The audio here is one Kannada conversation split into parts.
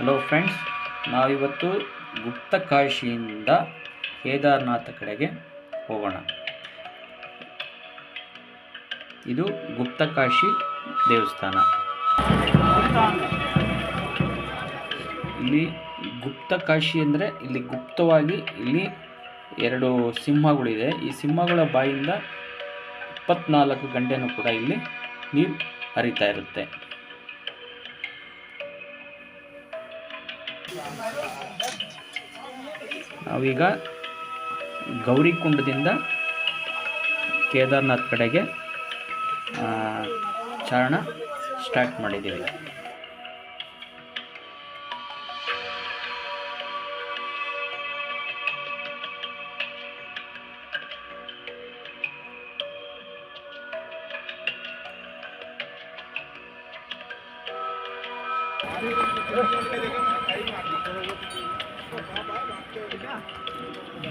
ಹಲೋ ಫ್ರೆಂಡ್ಸ್ ನಾವಿವತ್ತು ಗುಪ್ತಕಾಶಿಯಿಂದ ಕೇದಾರನಾಥ ಕಡೆಗೆ ಹೋಗೋಣ. ಇದು ಗುಪ್ತಕಾಶಿ ದೇವಸ್ಥಾನ. ಇಲ್ಲಿ ಗುಪ್ತಕಾಶಿ ಅಂದರೆ ಇಲ್ಲಿ ಗುಪ್ತವಾಗಿ ಇಲ್ಲಿ ಎರಡು ಸಿಂಹಗಳಿದೆ. ಈ ಸಿಂಹಗಳ ಬಾಯಿಂದ ಇಪ್ಪತ್ನಾಲ್ಕು ಗಂಟೆನೂ ಕೂಡ ಇಲ್ಲಿ ನೀರು ಹರಿತಾ ಇರುತ್ತೆ. ನಾವೀಗ ಗೌರಿಕುಂಡದಿಂದ ಕೇದಾರ್ನಾಥ್ ಕಡೆಗೆ ಚಾರಣ ಸ್ಟಾರ್ಟ್ ಮಾಡಿದ್ದೀವಿ.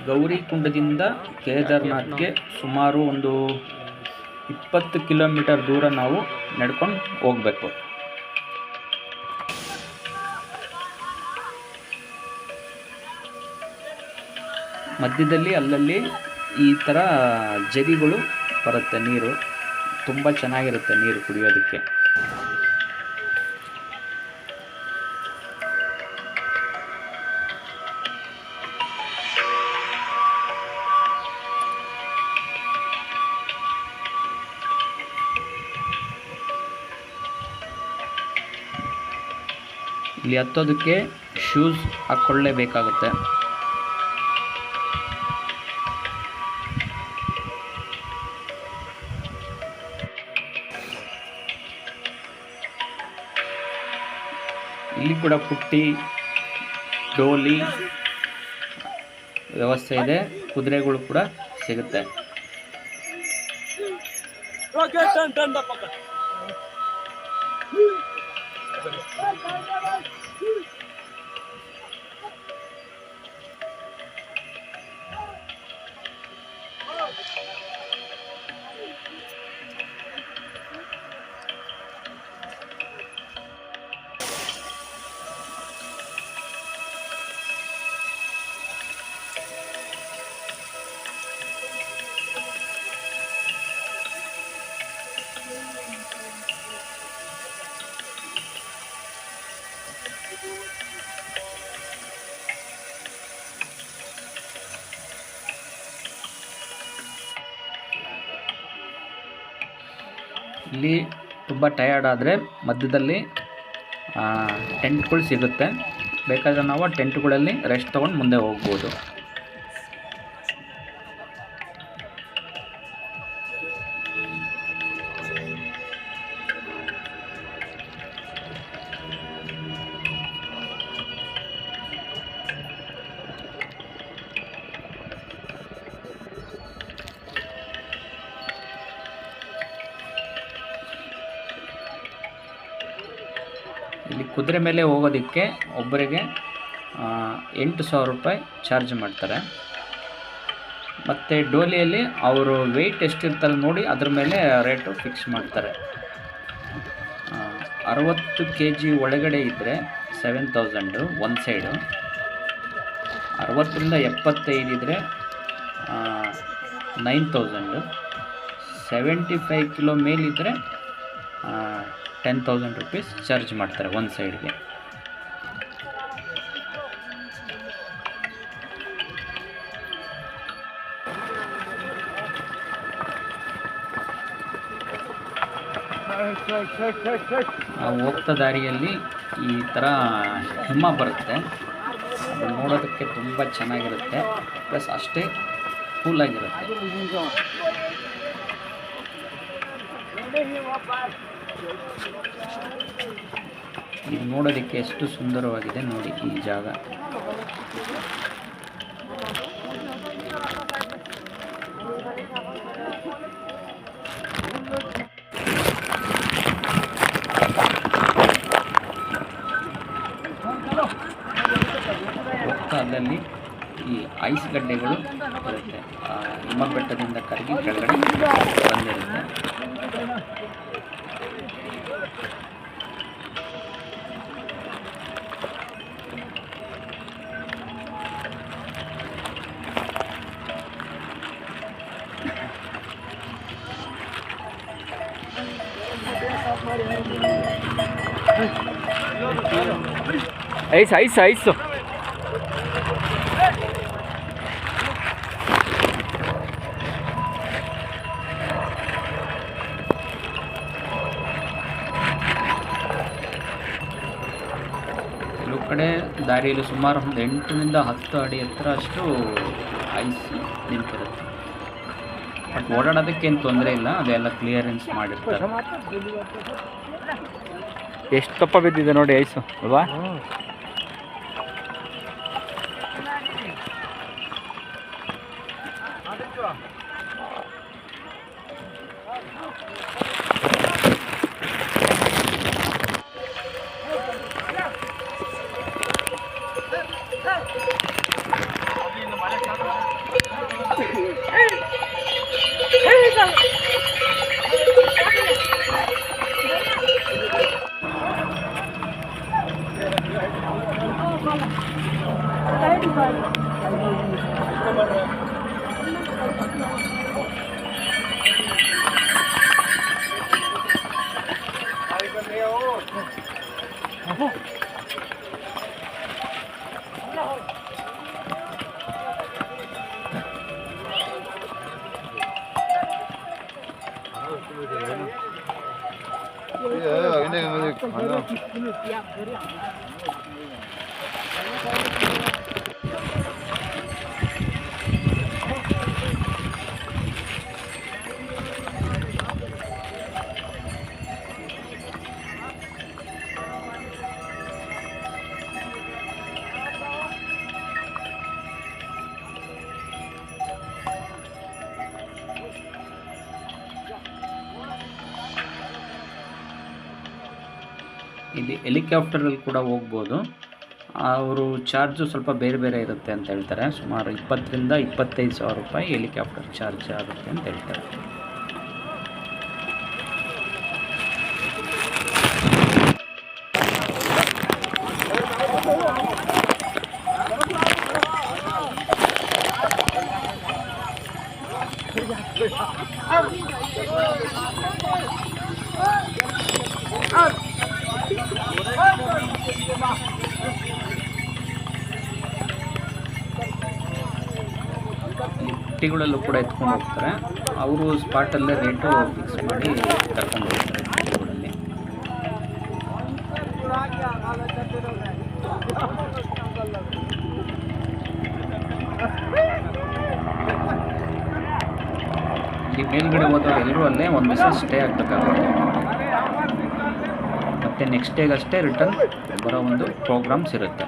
ಗೌರಿಕುಂಡದಿಂದ ಕೇದಾರ್ನಾಥ್ಗೆ ಸುಮಾರು ಒಂದು ಇಪ್ಪತ್ತು ಕಿಲೋಮೀಟರ್ ದೂರ ನಾವು ನಡ್ಕೊಂಡು ಹೋಗಬೇಕು. ಮಧ್ಯದಲ್ಲಿ ಅಲ್ಲಲ್ಲಿ ಈ ಥರ ಜರಿಗಳು ಬರುತ್ತೆ ನೀರು. ತುಂಬ ಚೆನ್ನಾಗಿರುತ್ತೆ ನೀರು ಕುಡಿಯೋದಕ್ಕೆ. ಇಲ್ಲಿ ಹತ್ತೋದಕ್ಕೆ ಶೂಸ್ ಹಾಕ್ಕೊಳ್ಳೇಬೇಕಾಗುತ್ತೆ. ಇಲ್ಲಿ ಕೂಡ ಪುಟ್ಟಿ ಡೋಲಿ ವ್ಯವಸ್ಥೆ ಇದೆ. ಕುದುರೆಗಳು ಕೂಡ ಸಿಗುತ್ತೆ. ಇಲ್ಲಿ ತುಂಬ ಟಯರ್ಡ್ ಆದರೆ ಮಧ್ಯದಲ್ಲಿ ಟೆಂಟ್ಗಳು ಸಿಗುತ್ತೆ ಬೇಕಾದರೆ ನಾವು ಆ ಟೆಂಟ್ಗಳಲ್ಲಿ ರೆಸ್ಟ್ ತೊಗೊಂಡು ಮುಂದೆ ಹೋಗ್ಬೋದು. ಇಲ್ಲಿ ಕುದುರೆ ಮೇಲೆ ಹೋಗೋದಕ್ಕೆ ಒಬ್ಬರಿಗೆ ಎಂಟು ಸಾವಿರ ರೂಪಾಯಿ ಚಾರ್ಜ್ ಮಾಡ್ತಾರೆ. ಮತ್ತು ಡೋಲಿಯಲ್ಲಿ ಅವರು ವೆಯ್ಟ್ ಎಷ್ಟಿರ್ತಾರೆ ನೋಡಿ, ಅದ್ರ ಮೇಲೆ ರೇಟು ಫಿಕ್ಸ್ ಮಾಡ್ತಾರೆ. ಅರವತ್ತು ಕೆ ಜಿ ಒಳಗಡೆ ಇದ್ದರೆ ಸೆವೆನ್ ತೌಸಂಡು ಒಂದು ಸೈಡು ಅರವತ್ತರಿಂದ ಎಪ್ಪತ್ತೈದು ಇದ್ದರೆ nine thousand seventy five kilo ಮೇಲಿದ್ದರೆ ten thousand rupees charge ಮಾಡ್ತಾರೆ ಒಂದು ಸೈಡ್ಗೆ ಹೋಗ್ತಾ ದಾರಿಯಲ್ಲಿ ಈ ಥರ ಹಿಮ ಬರುತ್ತೆ. ಅದು ನೋಡೋದಕ್ಕೆ ತುಂಬ ಚೆನ್ನಾಗಿರುತ್ತೆ. ಪ್ಲಸ್ ಅಷ್ಟೇ ಕೂಲಾಗಿರುತ್ತೆ ನೋಡೋದಕ್ಕೆ ಎಷ್ಟು ಸುಂದರವಾಗಿದೆ ನೋಡಿ ಈ ಜಾಗ. ಅಲ್ಲಲ್ಲಿ ಈ ಐಸ್ ಗಡ್ಡೆಗಳು ಬರುತ್ತೆ. ಹಿಮ್ಮ ಬೆಟ್ಟದಿಂದ ಕರಗಿ ಕೆಳಗಡೆ ಬಂದಿರುತ್ತೆ. É isso, é isso, é isso. ದಾರಿಯಲ್ಲಿ ಸುಮಾರು ಒಂದು ಎಂಟರಿಂದ ಹತ್ತು ಅಡಿ ಎತ್ತರ ಅಷ್ಟು ಐಸ್ ನಿಂತಿರುತ್ತೆ ಬಟ್ ಓಡಾಡೋದಕ್ಕೇನು ತೊಂದರೆ ಇಲ್ಲ ಅದೆಲ್ಲ ಕ್ಲಿಯರೆನ್ಸ್ ಮಾಡಿರ್ತಾರೆ. ಎಷ್ಟು ತಪ್ಪ ಬಿದ್ದಿದೆ ನೋಡಿ ಐಸು ಅಲ್ವಾ? Yeah, good. ಇಲ್ಲಿ ಹೆಲಿಕಾಪ್ಟರಲ್ಲಿ ಕೂಡ ಹೋಗ್ಬೋದು. ಅವರು ಚಾರ್ಜು ಸ್ವಲ್ಪ ಬೇರೆ ಬೇರೆ ಇರುತ್ತೆ ಅಂತ ಹೇಳ್ತಾರೆ. ಸುಮಾರು ಇಪ್ಪತ್ತರಿಂದ ಇಪ್ಪತ್ತೈದು ಸಾವಿರ ರೂಪಾಯಿ ಹೆಲಿಕಾಪ್ಟರ್ ಚಾರ್ಜ್ ಆಗುತ್ತೆ ಅಂತ ಹೇಳ್ತಾರೆ. ಇಲ್ಲಿ ಕೂಡ ಎತ್ಕೊಂಡು ಹೋಗ್ತಾರೆ. ಅವರು ಸ್ಪಾಟಲ್ಲೇ ರೇಟು ಫಿಕ್ಸ್ ಮಾಡಿ ಕರ್ಕೊಂಡು ಹೋಗ್ತಾರೆ ಪುಟ್ಟಿಗಳಲ್ಲಿ ಇಲ್ಲಿ ಮೇಲ್ಗಡೆ ಹೋದವ್ರು ಎಲ್ಲರೂ ಅಲ್ಲೇ ಒಂದು ದಿವಸ ಸ್ಟೇ ಆಗಬೇಕಾಗುತ್ತೆ. ಮತ್ತು ನೆಕ್ಸ್ಟ್ ಡೇಗಷ್ಟೇ ರಿಟರ್ನ್ ಬರೋ ಒಂದು ಪ್ರೋಗ್ರಾಮ್ಸ್ ಇರುತ್ತೆ.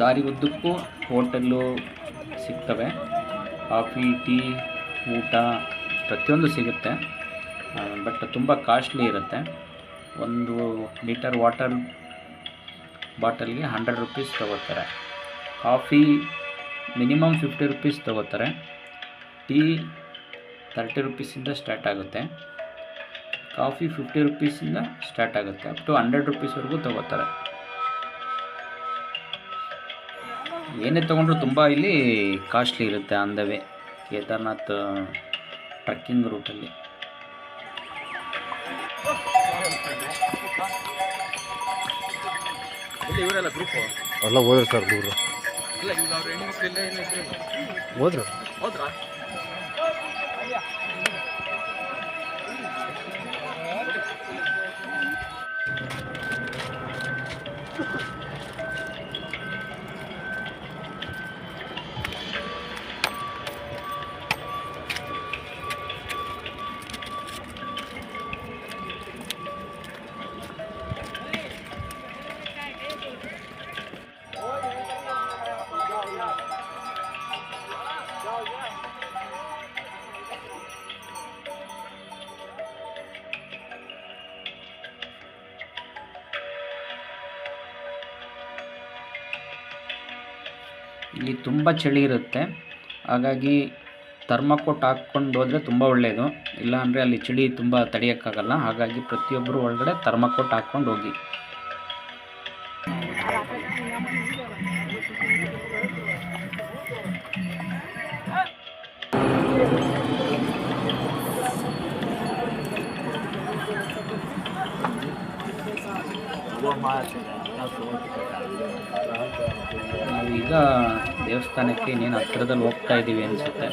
ದಾರಿ ಉದ್ದಕ್ಕೂ ಹೋಟೆಲ್ಲು ಸಿಗ್ತವೆ. ಕಾಫಿ ಟೀ ಊಟ ಪ್ರತಿಯೊಂದು ಸಿಗುತ್ತೆ. ಬಟ್ ತುಂಬ ಕಾಸ್ಟ್ಲಿ ಇರುತ್ತೆ. ಒಂದು ಲೀಟರ್ ವಾಟರ್ ಬಾಟಲ್ಗೆ ಹಂಡ್ರೆಡ್ ರುಪೀಸ್ ತೊಗೋತಾರೆ. ಕಾಫಿ ಮಿನಿಮಮ್ ಫಿಫ್ಟಿ ರುಪೀಸ್ ತೊಗೋತಾರೆ. ಟೀ ತರ್ಟಿ ರುಪೀಸಿಂದ ಸ್ಟಾರ್ಟ್ ಆಗುತ್ತೆ. ಕಾಫಿ ಫಿಫ್ಟಿ ರುಪೀಸಿಂದ ಸ್ಟಾರ್ಟ್ ಆಗುತ್ತೆ. ಅಪ್ ಟು ಹಂಡ್ರೆಡ್ ರುಪೀಸ್ವರೆಗೂ ತೊಗೋತಾರೆ. ಏನೇ ತೊಗೊಂಡ್ರು ತುಂಬ ಇಲ್ಲಿ ಕಾಸ್ಟ್ಲಿ ಇರುತ್ತೆ on the way Kedarnath trekking ರೂಟಲ್ಲಿ. ಇವರೆಲ್ಲ ಗ್ರೂಪ್ ಎಲ್ಲ ಹೋದ್ರು ಸರ್ ದೂರ ಇಲ್ಲ ಈಗ ಅವ್ರ ಹೆಣ್ಮಕ್ಳು ಇಲ್ಲೇ ಏನೋ ಹೋದ್ರು? ಹೌದ್ರಾ? ಇಲ್ಲಿ ತುಂಬ ಚಳಿ ಇರುತ್ತೆ. ಹಾಗಾಗಿ ಥರ್ಮಕೋಟ್ ಹಾಕ್ಕೊಂಡು ಹೋದರೆ ತುಂಬ ಒಳ್ಳೆಯದು ಇಲ್ಲಾಂದರೆ ಅಲ್ಲಿ ಚಳಿ ತುಂಬ ತಡೆಯೋಕ್ಕಾಗಲ್ಲ. ಹಾಗಾಗಿ ಪ್ರತಿಯೊಬ್ಬರು ಒಳಗಡೆ ಥರ್ಮಕೋಟ್ ಹಾಕ್ಕೊಂಡು ಹೋಗಿ. ನಾವೀಗ ದೇವಸ್ಥಾನಕ್ಕೆ ಇನ್ನೇನು ಹತ್ತಿರದಲ್ಲಿ ಹೋಗ್ತಾ ಇದ್ದೀವಿ ಅನಿಸುತ್ತೆ.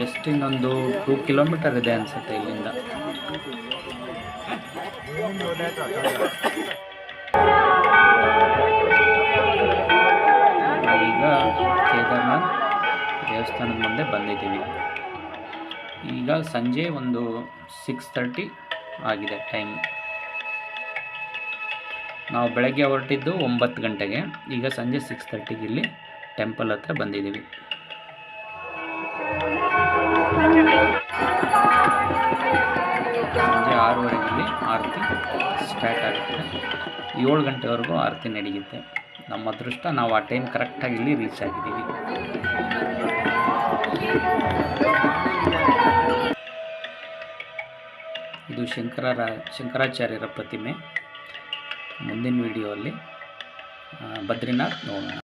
ಜಸ್ಟ್ ಇನ್ನೊಂದು ಟೂ ಕಿಲೋಮೀಟರ್ ಇದೆ ಅನಿಸುತ್ತೆ ಇಲ್ಲಿಂದ. ಈಗ ಕೇದಾರ್ನಾಥ್ ದೇವಸ್ಥಾನದ ಮುಂದೆ ಬಂದಿದ್ದೀವಿ. ಈಗ ಸಂಜೆ ಒಂದು ಸಿಕ್ಸ್ ತರ್ಟಿ ಆಗಿದೆ ಟೈಮ್. ನಾವು ಬೆಳಗ್ಗೆ ಹೊರಟಿದ್ದು ಒಂಬತ್ತು ಗಂಟೆಗೆ, ಈಗ ಸಂಜೆ ಸಿಕ್ಸ್ ತರ್ಟಿಗೆ ಇಲ್ಲಿ ಟೆಂಪಲ್ ಹತ್ರ ಬಂದಿದ್ದೀವಿ. ಸಂಜೆ ಆರೂವರೆಗೆ ಇಲ್ಲಿ ಆರತಿ ಸ್ಟಾರ್ಟ್ ಆಗುತ್ತೆ. ಏಳು ಗಂಟೆವರೆಗೂ ಆರತಿ ನಡೆಯುತ್ತೆ. ನಮ್ಮ ಅದೃಷ್ಟ, ನಾವು ಆ ಟೈಮ್ ಕರೆಕ್ಟಾಗಿ ಇಲ್ಲಿ ರೀಚ್ ಆಗಿದ್ದೀವಿ. ಇದು ಶಂಕರರ ಶಂಕರಾಚಾರ್ಯರ ಪ್ರತಿಮೆ. ಮುಂದಿನ ವಿಡಿಯೋ ಅಲ್ಲಿ ಬದ್ರಿನಾಥ್ ನೋಡೋಣ.